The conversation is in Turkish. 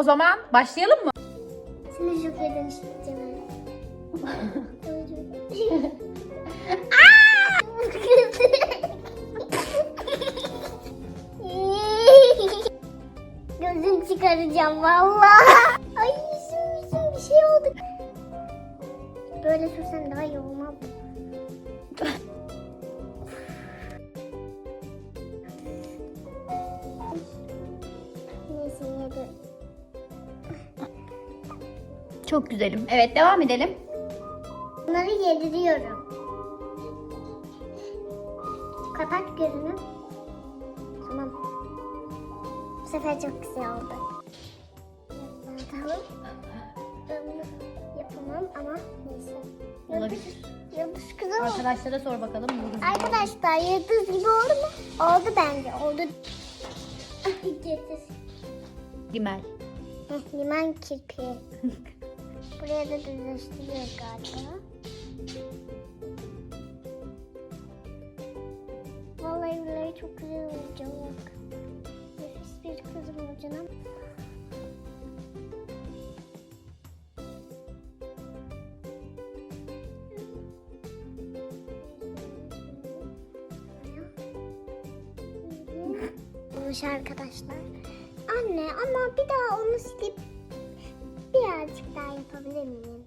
O zaman başlayalım mı? Seni Joker'e dönüştüreceğim. Gözünü çıkaracağım vallahi. Ay yüzüm yüzüm bir şey oldu. Böyle sürsem daha iyi olmaz? Neyse yedi. Çok güzelim. Evet devam edelim. Bunları yediriyorum. Kapat gözünü. Tamam. Bu sefer çok güzel oldu. Bunu yapamam ama neyse. Olabilir. Yıldız. Arkadaşlara sor bakalım. Yıldız. Arkadaşlar yıldız gibi oldu mu? Oldu bence. Oldu. Getir. Rimel. Heh, Liman kirpiği. Buraya da düzleştiriyor galiba. Vallahi billahi çok güzel olacak. Nefis bir kızım olacağım. Arkadaşlar. Anne ama bir daha onu silip yapabilir miyim?